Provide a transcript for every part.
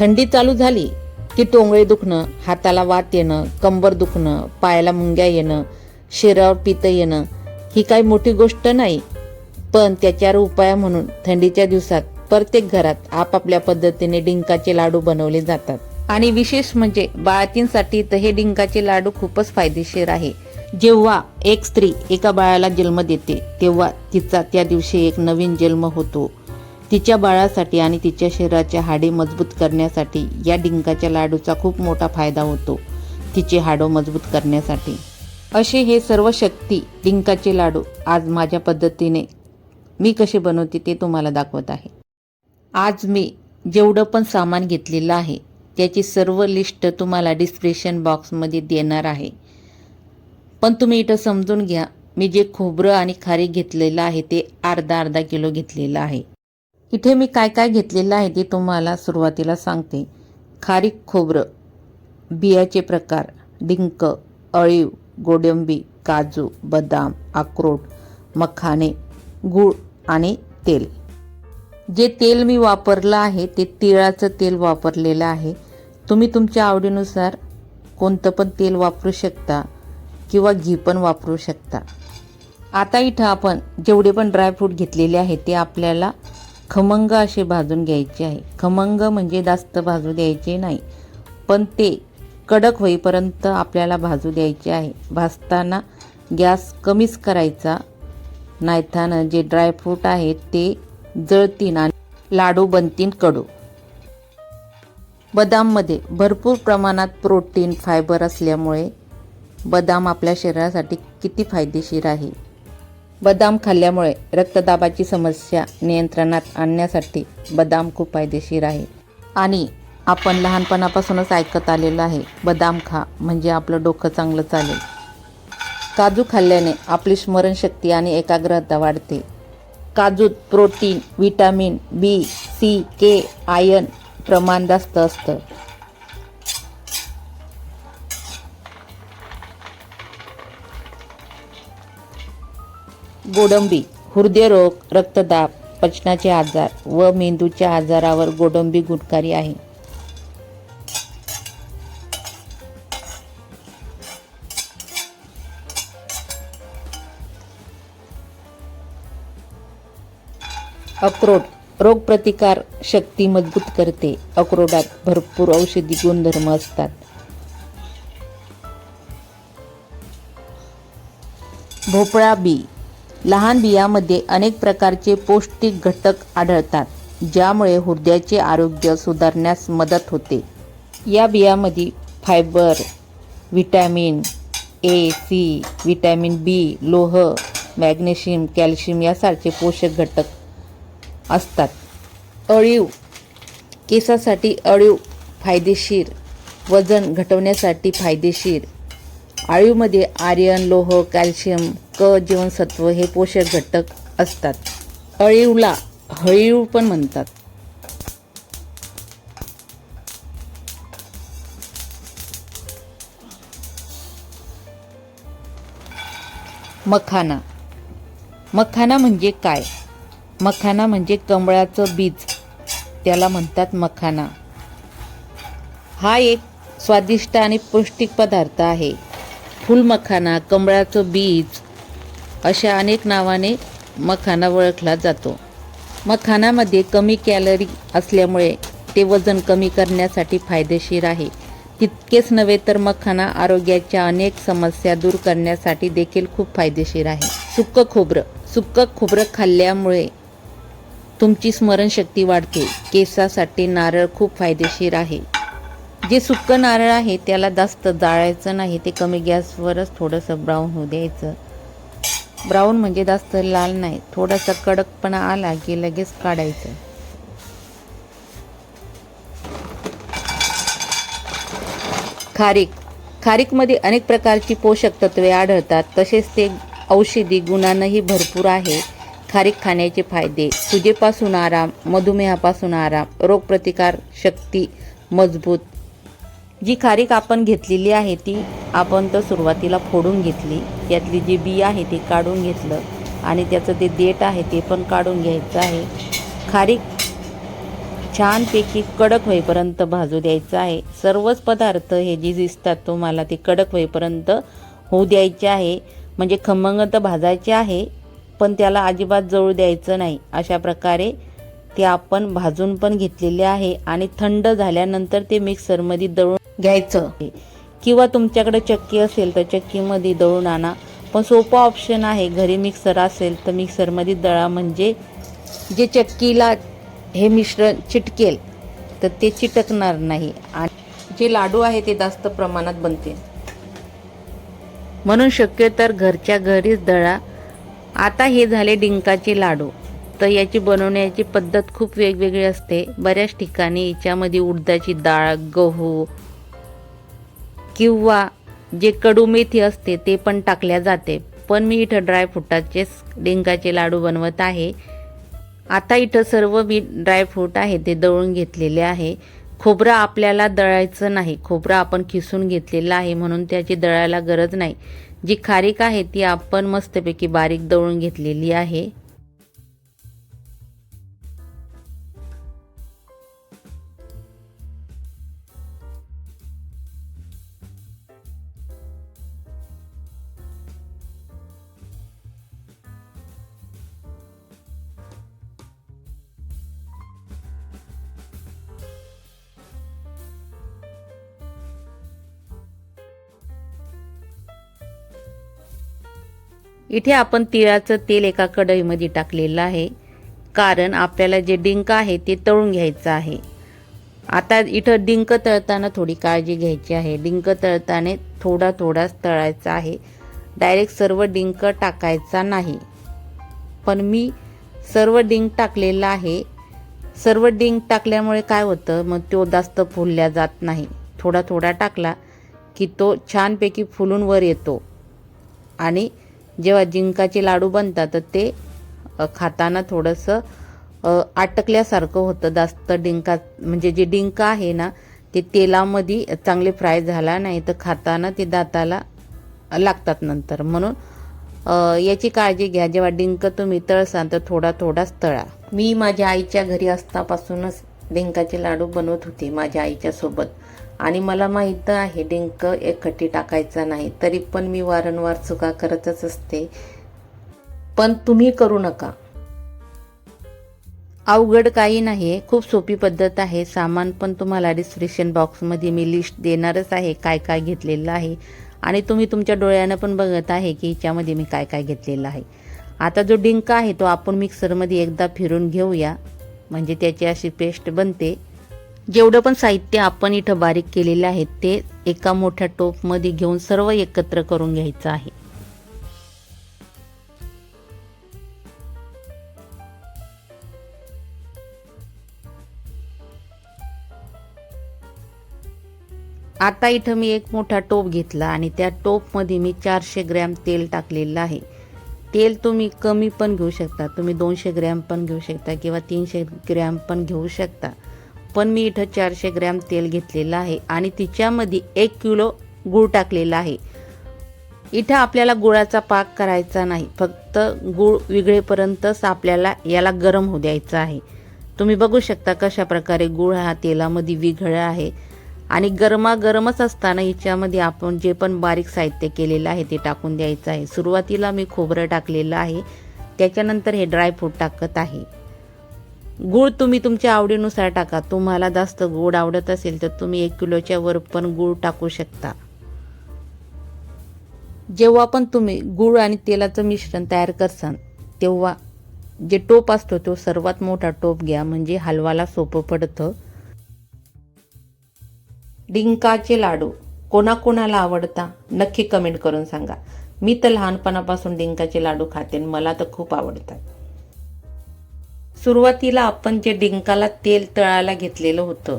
थंडी चालू झाली की टोंगळे दुखणं हाताला वात येणं कंबर दुखणं पायाला मुंग्या येणं शरीरावर पितं येणं ही काही मोठी गोष्ट नाही. पण त्याच्यावर उपाय म्हणून थंडीच्या दिवसात प्रत्येक घरात आपापल्या पद्धतीने डिंकाचे लाडू बनवले जातात. आणि विशेष म्हणजे बाळातींसाठी तर हे डिंकाचे लाडू खूपच फायदेशीर आहे. जेव्हा एक स्त्री एका बाळाला जन्म देते तेव्हा तिचा त्या दिवशी एक नवीन जन्म होतो. तिच्या बाळासाठी आणि तिच्या शरीराच्या हाडे मजबूत करण्यासाठी या डिंकाच्या लाडूचा खूप मोठा फायदा होतो तिचे हाडं मजबूत करण्यासाठी. असे हे सर्व शक्ती डिंकाचे लाडू आज माझ्या पद्धतीने मी कसे बनवते ते तुम्हाला दाखवत आहे. आज मी जेवढं पण सामान घेतलेलं आहे त्याची सर्व लिस्ट तुम्हाला डिस्क्रिप्शन बॉक्समध्ये देणार आहे. पण तुम्ही इथं समजून घ्या मी जे खोबरं आणि खारीक घेतलेलं आहे ते अर्धा अर्धा किलो घेतलेलं आहे. इथे मी काय काय घेतलेलं आहे ते तुम्हाला सुरुवातीला सांगते. खारीक खोबरं बियाचे प्रकार डिंक अळीव गोडंबी काजू बदाम अक्रोड मखाने गूळ आणि तेल. जे तेल मी वापरलं आहे ते तिळाचं तेल वापरलेलं आहे. तुम्ही तुमच्या आवडीनुसार कोणतं पण तेल वापरू शकता किंवा घी पण वापरू शकता. आता इथं आपण जेवढे पण ड्रायफ्रूट घेतलेले आहे ते आपल्याला खमंग असे भाजून घ्यायचे आहे. खमंग म्हणजे जास्त भाजू द्यायचे नाही. पण ते कडक होईपर्यंत आपल्याला भाजू द्यायचे आहे. भाजताना गॅस कमीच करायचा. नायथानं जे ड्रायफ्रूट आहेत ते जळतीन आणि लाडू बनतीन कडू. बदाममध्ये भरपूर प्रमाणात प्रोटीन फायबर असल्यामुळे बदाम आपल्या शरीरासाठी किती फायदेशीर आहे? बदाम खाल्ल्यामुळे रक्तदाबाची समस्या नियंत्रणात आणण्यासाठी बदाम खूप फायदेशीर आहे. आणि आपण लहानपणापासूनच ऐकत आलेलं आहे बदाम खा म्हणजे आपलं डोकं चांगलं चालेल. काजू खाल्ल्याने आपली स्मरणशक्ती आणि एकाग्रता वाढते. काजूत protein vitamin B C K ion प्रमाण जास्त असतं. गोडंबी हृदयरोग रक्तदाब पचनाचे आजार व मेंदूच्या आजारावर गोडंबी गुणकारी आहे. अक्रोड रोगप्रतिकार शक्ती मजबूत करते. अक्रोडात भरपूर औषधी गुणधर्म असतात. भोपळा बी लहान बियामध्ये अनेक प्रकारचे पौष्टिक घटक आढळतात ज्यामुळे हृदयाचे आरोग्य सुधारण्यास मदत होते. या बियामध्ये fibre vitamin A C vitamin B लोह मॅग्नेशियम कॅल्शियम यासारखे पोषक घटक असतात. अळीव केसासाठी अळीव फायदेशीर वजन घटवण्यासाठी फायदेशीर. आळीवमध्ये आर्यन लोह कॅल्शियम क जीवनसत्व हे पोषक घटक असतात. अळीवला हळीव पण म्हणतात. मखाना. मखाना म्हणजे काय? मखाना म्हणजे कमळाचं बीज. त्याला म्हणतात मखाना. हा एक स्वादिष्ट आणि पौष्टिक पदार्थ आहे. फुलमखाना कमळाचं बीज अशा अनेक नावाने मखाना ओळखला जातो. मखानामध्ये कमी कॅलरी असल्यामुळे ते वजन कमी करण्यासाठी फायदेशीर आहे. तितकेच नव्हे तर मखाना आरोग्याच्या अनेक समस्या दूर करण्यासाठी देखील खूप फायदेशीर आहे. सुक्क खोबरं. सुक्क खोबरं खाल्ल्यामुळे तुमची स्मरणशक्ती वाढते. केसासाठी नारळ खूप फायदेशीर आहे. जे सुक्क नारळ आहे त्याला जास्त जाळायचं नाही. ते कमी गॅसवरच थोडंसं ब्राऊन होऊ द्यायचं. ब्राऊन म्हणजे जास्त लाल नाही थोडासा कडकपणा आला की लगेच काढायचं. खारीक. खारीकमध्ये अनेक प्रकारची पोषक तत्वे आढळतात तसेच ते औषधी गुणांनाही भरपूर आहे. खारीक खाण्याचे फायदे. सुजेपासून आराम मधुमेहापासून आराम रोगप्रतिकार शक्ती मजबूत जी खारीक आपण घेतलेली आहे ती आपण तर सुरुवातीला फोडून घेतली. त्यातली जी बी आहे ते काढून घेतलं. आणि त्याचं ते देठ आहे ते पण काढून घ्यायचं आहे. खारीक छानपैकी कडक होईपर्यंत भाजू द्यायचं आहे. सर्वच पदार्थ हे जे दिसतात तुम्हाला ते कडक होईपर्यंत होऊ द्यायचे आहे. म्हणजे खमंग तर भाजायचे आहे पण त्याला अजिबात जळू द्यायचं नाही. अशा प्रकारे ते आपण भाजून पण घेतलेले आहे. आणि थंड झाल्यानंतर ते मिक्सरमध्ये दळून घ्यायचं. किंवा तुमच्याकडे चक्की असेल तर चक्कीमध्ये दळून आणा. पण सोपा ऑप्शन आहे घरी मिक्सर असेल तर मिक्सरमध्ये दळा. म्हणजे जे चक्कीला हे मिश्रण चिटकेल तर ते चिटकणार नाही. आणि जे लाडू आहे ते जास्त प्रमाणात बनते म्हणून शक्य तर घरच्या घरीच दळा. आता हे झाले डिंकाचे लाडू. तर याची बनवण्याची पद्धत खूप वेगवेगळी असते. बऱ्याच ठिकाणी याच्यामध्ये उडदाची डाळ गहू किंवा जे कडू मेथी असते ते पण टाकल्या जाते. पण मी इथं ड्रायफ्रुटाचेच डिंकाचे लाडू बनवत आहे. आता इथं सर्व मी ड्रायफ्रूट आहे ते दळून घेतलेले आहे. खोबरं आपल्याला दळायचं नाही. खोबरं आपण खिसून घेतलेलं आहे म्हणून त्याची दळायला गरज नाही. जी खारीक आहे ती आपण मस्तपैकी बारीक दळून घेतलेली आहे. इथे आपण तिळाचं तेल एका कढईमध्ये टाकलेलं आहे. कारण आपल्याला जे डिंक आहे ते तळून घ्यायचं आहे. आता इथं डिंक तळताना थोडी काळजी घ्यायची आहे. डिंक तळताना थोडा थोडाच तळायचा आहे. डायरेक्ट सर्व डिंक टाकायचा नाही. पण मी सर्व डिंक टाकलेला आहे. सर्व डिंक टाकल्यामुळे काय होतं? मग तो जास्त फुलल्या जात नाही. थोडा थोडा टाकला की तो छानपैकी फुलून वर येतो. आणि जेव्हा जिंकाचे लाडू बनतात तर ते खाताना थोडंसं आटकल्यासारखं होतं. जास्त डिंका म्हणजे जे डिंक आहे ना ते तेलामध्ये चांगले फ्राय झाला नाही तर खाताना ते दाताला लागतात नंतर. म्हणून याची काळजी घ्या. जेव्हा डिंक तुम्ही तळसाल तर थोडा थोडाच तळा. मी माझ्या आईच्या घरी असतापासूनच डिंकाचे लाडू बनवत होते माझ्या आईच्या सोबत. आणि मला माहीत आहे डिंक एकखट्टी टाकायचा नाही तरी पण मी वारंवार चुका करतच असते. पण तुम्ही करू नका. अवघड काही नाही खूप सोपी पद्धत आहे. सामान पण तुम्हाला डिस्क्रिप्शन बॉक्समध्ये मी लिस्ट देणारच आहे काय काय घेतलेलं आहे. आणि तुम्ही तुमच्या डोळ्यानं पण बघत आहे की हिच्यामध्ये मी काय काय घेतलेलं आहे. आता जो डिंक आहे तो आपण मिक्सरमध्ये एकदा फिरून घेऊया. म्हणजे त्याची अशी पेस्ट बनते. जेवढं पण साहित्य आपण इथं बारीक केलेलं आहे ते एका मोठ्या टोपमध्ये घेऊन सर्व एकत्र करून घ्यायचं आहे. आता इथं मी एक मोठा टोप घेतला आणि त्या टोपमध्ये मी चारशे ग्रॅम तेल टाकलेलं आहे. तेल तुम्ही कमी पण घेऊ शकता. तुम्ही दोनशे ग्रॅम पण घेऊ शकता किंवा तीनशे ग्रॅम पण घेऊ शकता. पण मी इथं चारशे ग्रॅम तेल घेतलेलं आहे आणि तिच्यामध्ये एक किलो गूळ टाकलेला आहे. इथं आपल्याला गुळाचा पाक करायचा नाही. फक्त गूळ विगळेपर्यंतच आपल्याला याला गरम होऊ द्यायचं आहे. तुम्ही बघू शकता कशा प्रकारे गूळ हा तेलामध्ये विघळा आहे. आणि गरमागरमच असताना हिच्यामध्ये आपण जे पण बारीक साहित्य केलेलं आहे ते टाकून द्यायचं आहे. सुरुवातीला मी खोबरं टाकलेलं आहे. त्याच्यानंतर हे ड्रायफ्रूट टाकत आहे. गूळ तुम्ही तुमच्या आवडीनुसार टाका. तुम्हाला जास्त गोड आवडत असेल तर तुम्ही एक किलोच्या वर पण गूळ टाकू शकता. जेव्हा पण तुम्ही गूळ आणि तेलाचं मिश्रण तयार करसान तेव्हा जे टोप असतो तो सर्वात मोठा टोप घ्या. म्हणजे हलवाला सोपं पडतं. डिंकाचे लाडू कोणाकोणाला आवडता नक्की कमेंट करून सांगा. मी तर लहानपणापासून डिंकाचे लाडू खाते मला तर खूप आवडतात. सुरुवातीला आपण जे डिंकाला तेल तळायला घेतलेलं होतं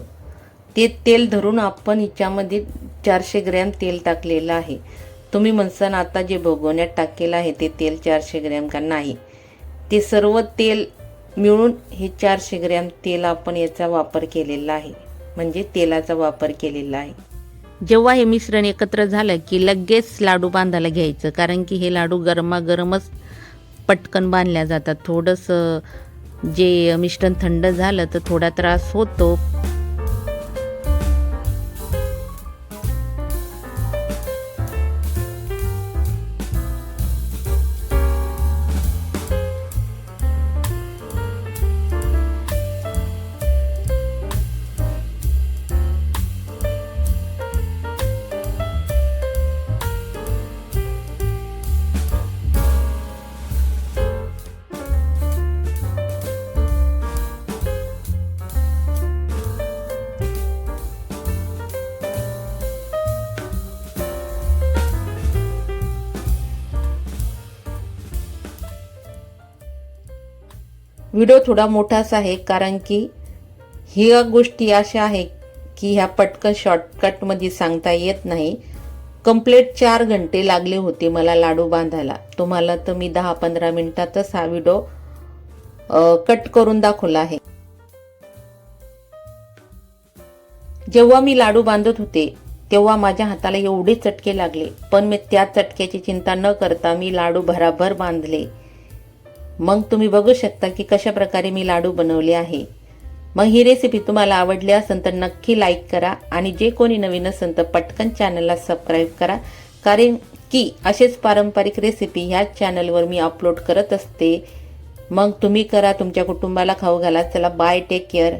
ते तेल धरून आपण हिच्यामध्ये चारशे ग्रॅम तेल टाकलेलं आहे. तुम्ही म्हणसान आता जे भगवण्यात टाकलेलं आहे ते तेल चारशे ग्रॅम का नाही? ते सर्व तेल मिळून हे चारशे ग्रॅम तेल आपण याचा वापर केलेला आहे. म्हणजे तेलाचा वापर केलेला आहे. जेव्हा हे मिश्रण एकत्र झालं की लगेच लाडू बांधायला घ्यायचं कारण की हे लाडू गरमागरमच पटकन बांधल्या जातात. थोडंसं जे मिश्रण थंड झालं तर थोडा त्रास होतो. व्हिडिओ थोडा मोठाच आहे कारण की ह्या गोष्टी अशा आहे की ह्या पटकन शॉर्टकटमध्ये सांगता येत नाही. कंप्लीट चार घंटे लागले होते मला लाडू बांधायला. तुम्हाला तर मी दहा पंधरा मिनटातच हा व्हिडिओ कट करून दाखवला आहे. जेव्हा मी लाडू बांधत होते तेव्हा माझ्या हाताला एवढे चटके लागले. पण मी त्या चटक्याची चिंता न करता मी लाडू भराभर बांधले. मग तुम्ही बघू शकता की कशा प्रकारे मी लाडू बनवले आहे. मग ही रेसिपी तुम्हाला आवडली असेल तर नक्की लाईक करा आणि जे कोणी नवीन असेल तर पटकन चॅनलला सबस्क्राईब करा. कारण की असेच पारंपरिक रेसिपी ह्याच चॅनलवर मी अपलोड करत असते. मग तुम्ही करा तुमच्या कुटुंबाला खाऊ घाला चला बाय टेक केअर